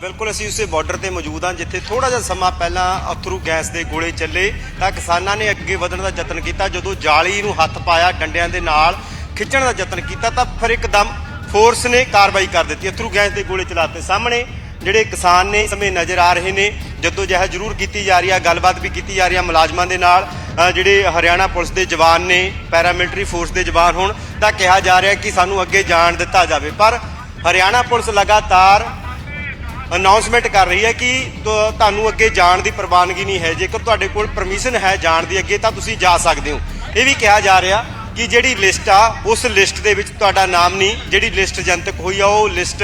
ਬਿਲਕੁਲ ਅਸੀਂ ਉਸੇ ਬਾਰਡਰ ਤੇ ਮੌਜੂਦ ਹਾਂ, ਜਿੱਥੇ ਥੋੜਾ ਜਿਹਾ ਸਮਾਂ ਪਹਿਲਾਂ ਅਥਰੂ ਗੈਸ ਦੇ ਗੋਲੇ ਚੱਲੇ ਤਾਂ ਕਿਸਾਨਾਂ ਨੇ ਅੱਗੇ ਵਧਣ ਦਾ ਯਤਨ ਕੀਤਾ। ਜਦੋਂ ਜਾਲੀ ਨੂੰ ਹੱਥ ਪਾਇਆ ਡੰਡਿਆਂ ਦੇ ਨਾਲ ਖਿੱਚਣ ਦਾ ਯਤਨ ਕੀਤਾ ਤਾਂ ਫਿਰ ਇੱਕਦਮ ਫੋਰਸ ਨੇ ਕਾਰਵਾਈ ਕਰ ਦਿੱਤੀ। ਅਥਰੂ ਗੈਸ ਦੇ ਗੋਲੇ ਚਲਾਤੇ ਸਾਹਮਣੇ ਜਿਹੜੇ ਕਿਸਾਨ ਨੇ ਸਮੇਂ ਨਜ਼ਰ ਆ ਰਹੇ ਨੇ, ਜਦੋਂ ਜਹ ਜ਼ਰੂਰ ਕੀਤੀ ਜਾ ਰਹੀ ਹੈ ਗੱਲਬਾਤ ਵੀ ਕੀਤੀ ਜਾ ਰਹੀ ਹੈ ਮੁਲਾਜ਼ਮਾਂ ਦੇ ਨਾਲ ਜਿਹੜੇ ਹਰਿਆਣਾ ਪੁਲਿਸ ਦੇ ਜਵਾਨ ਨੇ ਪੈਰਾਮਿਲਟਰੀ ਫੋਰਸ ਦੇ ਜਵਾਨ ਹੋਣ ਤਾਂ ਕਿਹਾ ਜਾ ਰਿਹਾ ਕਿ ਸਾਨੂੰ ਅੱਗੇ ਜਾਣ ਦਿੱਤਾ ਜਾਵੇ। ਪਰ ਹਰਿਆਣਾ ਪੁਲਿਸ ਲਗਾਤਾਰ ਅਨਾਉਂਸਮੈਂਟ ਕਰ ਰਹੀ ਹੈ ਕਿ ਤੁਹਾਨੂੰ ਅੱਗੇ ਜਾਣ ਦੀ ਪ੍ਰਵਾਨਗੀ ਨਹੀਂ ਹੈ। ਜੇਕਰ ਤੁਹਾਡੇ ਕੋਲ ਪਰਮਿਸ਼ਨ ਹੈ ਜਾਣ ਦੀ ਅੱਗੇ, ਤਾਂ ਤੁਸੀਂ ਜਾ ਸਕਦੇ ਹੋ। ਇਹ ਵੀ ਕਿਹਾ ਜਾ ਰਿਹਾ ਕਿ ਜਿਹੜੀ ਲਿਸਟ ਆ, ਉਸ ਲਿਸਟ ਦੇ ਵਿੱਚ ਤੁਹਾਡਾ ਨਾਮ ਨਹੀਂ। ਜਿਹੜੀ ਲਿਸਟ ਜਨਤਕ ਹੋਈ ਆ, ਉਹ ਲਿਸਟ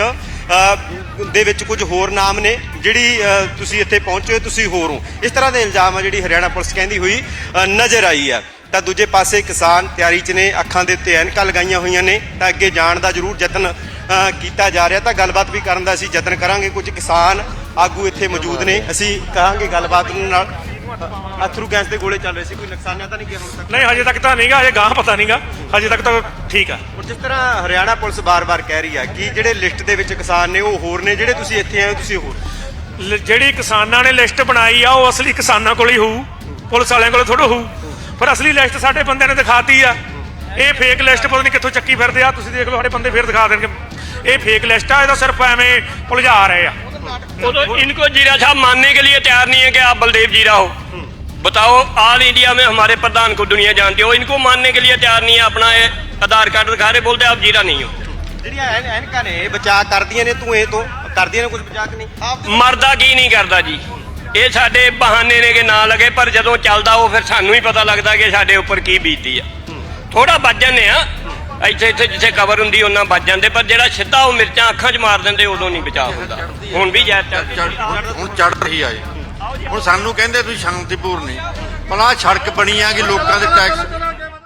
ਦੇ ਵਿੱਚ ਕੁਝ ਹੋਰ ਨਾਮ ਨੇ। ਜਿਹੜੀ ਤੁਸੀਂ ਇੱਥੇ ਪਹੁੰਚੇ ਹੋ, ਤੁਸੀਂ ਹੋਰ ਹੋ। ਇਸ ਤਰ੍ਹਾਂ ਦੇ ਇਲਜ਼ਾਮ ਆ ਜਿਹੜੀ ਹਰਿਆਣਾ ਪੁਲਿਸ ਕਹਿੰਦੀ ਹੋਈ ਨਜ਼ਰ ਆਈ ਆ। ਤਾਂ ਦੂਜੇ ਪਾਸੇ ਕਿਸਾਨ ਤਿਆਰੀ 'ਚ ਨੇ, ਅੱਖਾਂ ਦੇ ਉੱਤੇ ਐਨਕਾਂ ਲਗਾਈਆਂ ਹੋਈਆਂ ਨੇ। ਤਾਂ ਅੱਗੇ ਜਾਣ ਦਾ ਜ਼ਰੂਰ ਯਤਨ ਕੀਤਾ ਜਾ ਰਿਹਾ ਤਾਂ ਗੱਲਬਾਤ ਵੀ ਕਰਨ ਦਾ ਅਸੀਂ ਯਤਨ ਕਰਾਂਗੇ। ਕੁਝ ਕਿਸਾਨ ਆਗੂ ਇੱਥੇ ਮੌਜੂਦ ਨੇ। ਅਸੀਂ ਕਹਾਂਗੇ ਗੱਲਬਾਤ ਨਾਲ। ਅਥਰੂ ਗੈਸ ਦੇ ਗੋਲੇ ਚੱਲ ਰਹੇ ਸੀ। ਕੋਈ ਨੁਕਸਾਨਿਆ ਤਾਂ ਨਹੀਂ ਗਿਆ ਹੁਣ ਤੱਕ? ਨਹੀਂ ਹਜੇ ਤੱਕ ਤਾਂ ਨਹੀਂਗਾ। ਹਜੇ ਗਾਂ ਪਤਾ ਨਹੀਂਗਾ। ਹਜੇ ਤੱਕ ਤਾਂ ਠੀਕ ਆ। ਹੁਣ ਜਿਸ ਤਰ੍ਹਾਂ ਹਰਿਆਣਾ ਪੁਲਿਸ ਬਾਰ-ਬਾਰ ਕਹਿ ਰਹੀ ਹੈ ਕਿ ਜਿਹੜੇ ਲਿਸਟ ਦੇ ਵਿੱਚ ਕਿਸਾਨ ਨੇ ਉਹ ਹੋਰ ਨੇ। ਜਿਹੜੇ ਤੁਸੀਂ ਇੱਥੇ ਆਏ ਤੁਸੀਂ ਹੋਰ। ਜਿਹੜੀ ਕਿਸਾਨਾਂ ਨੇ ਲਿਸਟ ਬਣਾਈ ਆ ਉਹ ਅਸਲੀ ਕਿਸਾਨਾਂ ਕੋਲ ਹੀ ਹੋਊ। ਪੁਲਿਸ ਵਾਲਿਆਂ ਕੋਲ ਥੋੜਾ ਹੋਊ। ਪਰ ਅਸਲੀ ਲਿਸਟ ਸਾਡੇ ਬੰਦਿਆਂ ਨੇ ਦਿਖਾਤੀ ਆ। ਇਹ ਫੇਕ ਲਿਸਟ ਪਤਾ ਨਹੀਂ ਕਿੱਥੋਂ ਚੱਕੀ ਫਿਰਦੇ ਆ। ਤੁਸੀਂ ਦੇਖ ਲਓ ਸਾਡੇ ਬੰਦੇ ਫੇਰ ਦਿਖਾ ਦੇਣਗੇ। ਇਹ ਫੇਕ ਲਿਸਟ ਆ ਇਹਦਾ ਸਿਰਫ ਐਵੇਂ ਉਲਝਾ ਰਹੇ ਆ वो तो इनको जीरा साहब मानने के लिए तैयार नहीं है कि आप बलदेव जीरा हो बताओ ऑल इंडिया में हमारे प्रधान को दुनिया जानती हो इनको मानने के लिए तैयार नहीं है अपना ये आधार कार्ड दिखा रहे बोलते आप जीरा नहीं हो ਜਿਹੜੀਆਂ ਐਨ- ਐਨਕਾਂ ਨੇ ਇਹ ਬਚਾ ਕਰਦੀਆਂ ਨੇ ਤੂੰ ਇਹ ਤੋਂ ਕਰਦੀਆਂ ਨੇ ਕੁਝ ਬਚਾ ਕੇ ਨਹੀਂ ਆਪ ਮਰਦਾ ਕੀ ਨਹੀਂ ਕਰਦਾ ਜੀ ਇਹ ਸਾਡੇ ਬਹਾਨੇ ਨੇ ਕਿ ਨਾ ਲਗੇ ਪਰ ਜਦੋਂ ਚੱਲਦਾ ਉਹ ਫਿਰ ਸਾਨੂੰ ਹੀ ਪਤਾ ਲੱਗਦਾ ਕਿ ਸਾਡੇ ਉੱਪਰ ਕੀ ਬੀਤਦੀ ਆ ਥੋੜਾ ਵੱਜ ਜਾਂਦੇ ਆ ਇੱਥੇ ਇੱਥੇ ਜਿੱਥੇ ਕਵਰ ਹੁੰਦੀ ਉਹਨਾਂ ਵੱਜ ਜਾਂਦੇ ਪਰ ਜਿਹੜਾ ਸਿੱਧਾ ਉਹ ਮਿਰਚਾਂ ਅੱਖਾਂ 'ਚ ਮਾਰ ਦਿੰਦੇ ਉਦੋਂ ਨਹੀਂ ਬਚਾਅ ਹੁੰਦਾ। ਹੁਣ ਵੀ ਜ਼ਹਿਰ ਚੜ੍ਹ- ਹੁਣ- ਚੜ ਰਹੀ ਆ ਹੁਣ ਸਾਨੂੰ ਕਹਿੰਦੇ ਤੁਸੀਂ ਸ਼ਾਂਤੀਪੂਰਨ ਨਹੀਂ। ਭਲਾ ਸੜਕ ਬਣੀ ਆ ਕਿ ਲੋਕਾਂ ਦੇ ਟੈਕਸ